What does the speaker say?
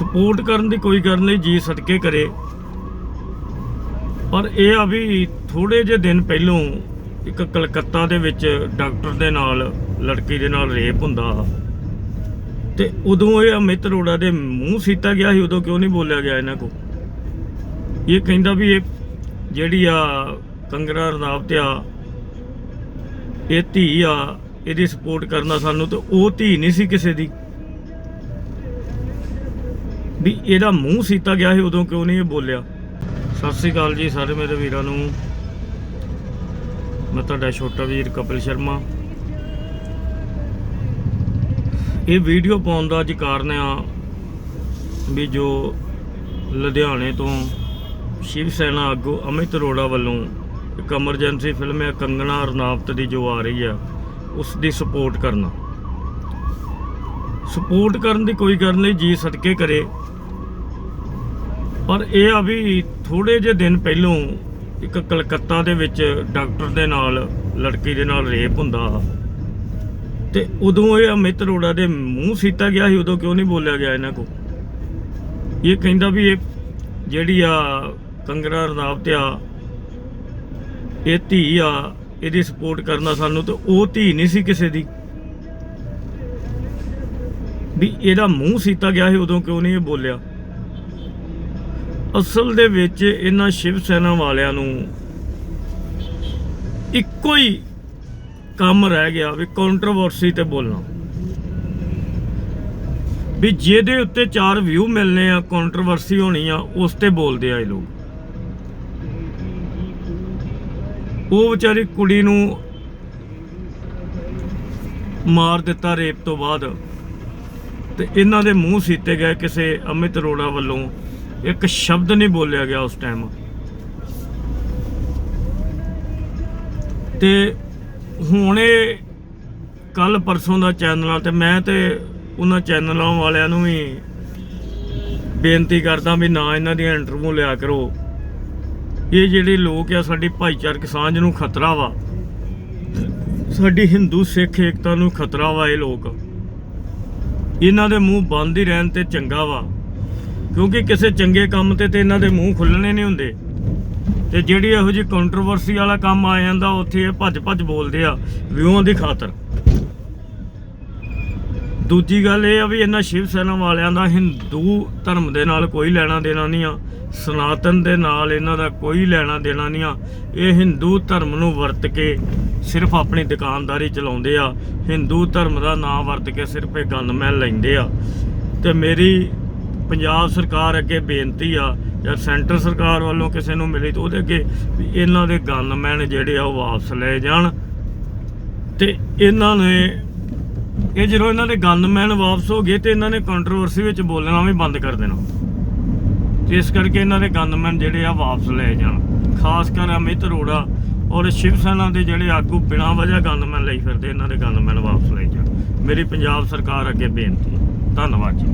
Support ਕਰਨ ਦੀ ਕੋਈ ਗੱਲ ਨਹੀਂ, ਜੀ ਸਦਕੇ ਕਰੇ। ਪਰ ਇਹ ਆ ਵੀ ਥੋੜੇ ਜਿਹੇ ਦਿਨ ਪਹਿਲੋਂ ਇੱਕ ਕਲਕੱਤਾ ਦੇ ਵਿੱਚ ਡਾਕਟਰ ਦੇ ਨਾਲ, ਲੜਕੀ ਦੇ ਨਾਲ ਰੇਪ ਹੁੰਦਾ। ਤੇ ਉਦੋਂ ਇਹ ਅਮਿਤ ਰੋੜਾ ਦੇ ਮੂੰਹ ਸੀਤਾ ਗਿਆ ਸੀ, ਉਦੋਂ ਕਿਉਂ ਨਹੀਂ ਬੋਲਿਆ ਗਿਆ ਇਹਨਾਂ ਕੋ ਇਹ ਕਹਿੰਦਾ ਵੀ ਇਹ ਜਿਹੜੀ ਆ ਕੰਗਨਾ ਰਣਾਵਤ ਆ, ਇਹ ਧੀ ਆ, ਇਹਦੀ ਸਪੋਰਟ ਕਰਨਾ ਸਾਨੂੰ ਤੇ ਉਹ ਧੀ ਨਹੀਂ ਸੀ ਕਿਸੇ ਦੀ। ਵੀ ਇਹਦਾ ਮੂੰਹ ਸੀਤਾ ਗਿਆ ਸੀ ਉਦੋਂ ਕਿਉਂ ਨਹੀਂ ਇਹ ਬੋਲਿਆ? ਸਤਿ ਸ੍ਰੀ ਅਕਾਲ ਜੀ ਸਾਰੇ ਮੇਰੇ ਵੀਰਾਂ ਨੂੰ। ਮੈਂ ਤੁਹਾਡਾ ਛੋਟਾ ਵੀਰ ਕਪਿਲ ਸ਼ਰਮਾ। ਇਹ ਵੀਡੀਓ ਪਾਉਣ ਦਾ ਅੱਜ ਕਾਰਨ ਆ ਵੀ ਜੋ ਲੁਧਿਆਣੇ ਤੋਂ ਸ਼ਿਵ ਸੈਨਾ ਆਗੂ ਅਮਿਤ ਅਰੋੜਾ ਵੱਲੋਂ ਇੱਕ ਐਮਰਜੈਂਸੀ ਫਿਲਮ ਹੈ ਕੰਗਣਾ ਰਣਾਵਤ ਦੀ ਜੋ ਆ ਰਹੀ ਆ, ਉਸ ਦੀ ਸਪੋਰਟ ਕਰਨਾ। ਸਪੋਰਟ ਕਰਨ ਦੀ ਕੋਈ ਗੱਲ ਨਹੀਂ, ਜੀ ਸਦਕੇ ਕਰੇ। ਪਰ ਇਹ ਆ ਵੀ ਥੋੜੇ ਜਿਹੇ ਦਿਨ ਪਹਿਲੋਂ ਇੱਕ ਕਲਕੱਤਾ ਦੇ ਵਿੱਚ ਡਾਕਟਰ ਦੇ ਨਾਲ, ਲੜਕੀ ਦੇ ਨਾਲ ਰੇਪ ਹੁੰਦਾ। ਤੇ ਉਦੋਂ ਇਹ ਅਮਿਤ ਅਰੋੜਾ ਦੇ ਮੂੰਹ ਸੀਤਾ ਗਿਆ ਸੀ, ਉਦੋਂ ਕਿਉਂ ਨਹੀਂ ਬੋਲਿਆ ਗਿਆ ਇਹਨਾਂ ਕੋ ਇਹ ਕਹਿੰਦਾ ਵੀ ਇਹ ਜਿਹੜੀ ਆ ਕੰਗਰਾ ਰਣਾਵਤ ਆ, ਇਹ ਧੀ ਆ, ਇਹਦੀ ਸਪੋਰਟ ਕਰਨਾ ਸਾਨੂੰ ਤੇ ਉਹ ਧੀ ਨਹੀਂ ਸੀ ਕਿਸੇ ਦੀ। ਵੀ ਇਹਦਾ ਮੂੰਹ ਸੀਤਾ ਗਿਆ ਸੀ ਉਦੋਂ ਕਿਉਂ ਨਹੀਂ ਇਹ ਬੋਲਿਆ? ਅਸਲ ਦੇ ਵਿੱਚ ਇਹਨਾਂ ਸ਼ਿਵ ਸੈਨਾ ਵਾਲਿਆਂ ਨੂੰ ਇੱਕੋ ਹੀ ਕੰਮ ਰਹਿ ਗਿਆ ਵੀ ਕੰਟਰੋਵਰਸੀ ਤੇ ਬੋਲਣਾ। ਵੀ ਜਿਹਦੇ ਉੱਤੇ ਚਾਰ ਵਿਊ ਮਿਲਨੇ ਆ ਕੰਟਰੋਵਰਸੀ ਹੋਣੀ ਆ, ਉਸ ਤੇ ਬੋਲਦੇ ਆ ਇਹ ਲੋਕ। ਉਹ ਵਿਚਾਰੀ ਕੁੜੀ ਨੂੰ ਮਾਰ ਦਿੱਤਾ ਰੇਪ ਤੋਂ ਬਾਅਦ। ਤੇ ਇਹਨਾਂ ਦੇ ਮੂੰਹ ਸੀਤੇ ਗਏ ਕਿਸੇ ਅਮਿਤ ਅਰੋੜਾ ਵੱਲੋਂ। ਇੱਕ ਸ਼ਬਦ ਨਹੀਂ ਬੋਲਿਆ ਗਿਆ ਉਸ ਟਾਈਮ ਤੇ ਹੁਣ ਇਹ ਕੱਲ ਪਰਸੋਂ ਦਾ ਚੈਨਲ ਆ ਤੇ ਮੈਂ ਤੇ ਉਹਨਾਂ ਚੈਨਲਾਂ ਵਾਲਿਆਂ ਨੂੰ ਵੀ ਬੇਨਤੀ ਕਰਦਾ ਵੀ ਨਾ ਇਹਨਾਂ ਦੀਆਂ ਇੰਟਰਵਿਊ ਲਿਆ ਕਰੋ। ਇਹ ਜਿਹੜੇ ਲੋਕ ਆ, ਸਾਡੀ ਭਾਈਚਾਰਕ ਸਾਂਝ ਨੂੰ ਖਤਰਾ ਵਾ। ਸਾਡੀ ਹਿੰਦੂ ਸਿੱਖ ਏਕਤਾ ਨੂੰ ਖਤਰਾ ਵਾ ਇਹ ਲੋਕ। ਇਹਨਾਂ ਦੇ ਮੂੰਹ ਬੰਦ ਹੀ ਰਹਿਣ ਤੇ ਚੰਗਾ ਵਾ। ਕਿਉਂਕਿ ਕਿਸੇ ਚੰਗੇ ਕੰਮ ਤੇ ਤੇ ਇਹਨਾਂ ਦੇ ਮੂੰਹ ਖੁੱਲਣੇ ਨਹੀਂ ਹੁੰਦੇ। ਤੇ ਜਿਹੜੀ ਇਹੋ ਜਿਹੀ ਕੰਟਰੋਵਰਸੀ ਵਾਲਾ ਕੰਮ ਆ ਜਾਂਦਾ, ਉੱਥੇ ਇਹ ਭੱਜ ਭੱਜ ਬੋਲਦੇ ਆ ਵਿਊਆਂ ਦੀ ਖਾਤਰ। ਦੂਜੀ ਗੱਲ ਇਹ ਆ ਵੀ ਇਹਨਾਂ ਸ਼ਿਵ ਸੈਨਾ ਵਾਲਿਆਂ ਦਾ ਹਿੰਦੂ ਧਰਮ ਦੇ ਨਾਲ ਕੋਈ ਲੈਣਾ ਦੇਣਾ ਨਹੀਂ ਆ। ਸਨਾਤਨ ਦੇ ਨਾਲ ਇਹਨਾਂ ਦਾ ਕੋਈ ਲੈਣਾ ਦੇਣਾ ਨਹੀਂ ਆ। ਇਹ ਹਿੰਦੂ ਧਰਮ ਨੂੰ ਵਰਤ ਕੇ ਸਿਰਫ ਆਪਣੀ ਦੁਕਾਨਦਾਰੀ ਚਲਾਉਂਦੇ ਆ। ਹਿੰਦੂ ਧਰਮ ਦਾ ਨਾਮ ਵਰਤ ਕੇ ਸਿਰਫ ਇਹ ਗੰਦਮੈਨ ਲੈਂਦੇ ਆ। ਤੇ ਮੇਰੀ ਪੰਜਾਬ ਸਰਕਾਰ ਅੱਗੇ ਬੇਨਤੀ ਆ, ਜਾਂ ਸੈਂਟਰ ਸਰਕਾਰ ਵੱਲੋਂ ਕਿਸੇ ਨੂੰ ਮਿਲੀ ਤਾਂ ਉਹਦੇ ਅੱਗੇ ਵੀ ਇਹਨਾਂ ਦੇ ਗਨਮੈਨ ਜਿਹੜੇ ਆ ਉਹ ਵਾਪਸ ਲਏ ਜਾਣ। ਤੇ ਇਹਨਾਂ ਨੇ ਇਹ ਜਦੋਂ ਇਹਨਾਂ ਦੇ ਗਨਮੈਨ ਵਾਪਸ ਹੋ ਗਏ ਤੇ ਇਹਨਾਂ ਨੇ ਕੰਟਰੋਵਰਸੀ ਵਿੱਚ ਬੋਲਣਾ ਵੀ ਬੰਦ ਕਰ ਦੇਣਾ। ਇਸ ਕਰਕੇ ਇਹਨਾਂ ਦੇ ਗਨਮੈਨ ਜਿਹੜੇ ਆ ਵਾਪਸ ਲੈ ਜਾਣ। ਖਾਸ ਕਰ ਅਮਿਤ ਅਰੋੜਾ ਔਰ ਸ਼ਿਵ ਸੈਨਾ ਦੇ ਜਿਹੜੇ ਆਗੂ ਬਿਨਾਂ ਵਜ੍ਹਾ ਗਨਮੈਨ ਲਈ ਫਿਰਦੇ, ਇਹਨਾਂ ਦੇ ਗਨਮੈਨ ਵਾਪਸ ਲੈ ਜਾਣ। ਮੇਰੀ ਪੰਜਾਬ ਸਰਕਾਰ ਅੱਗੇ ਬੇਨਤੀ ਧੰਨਵਾਦ ਜੀ।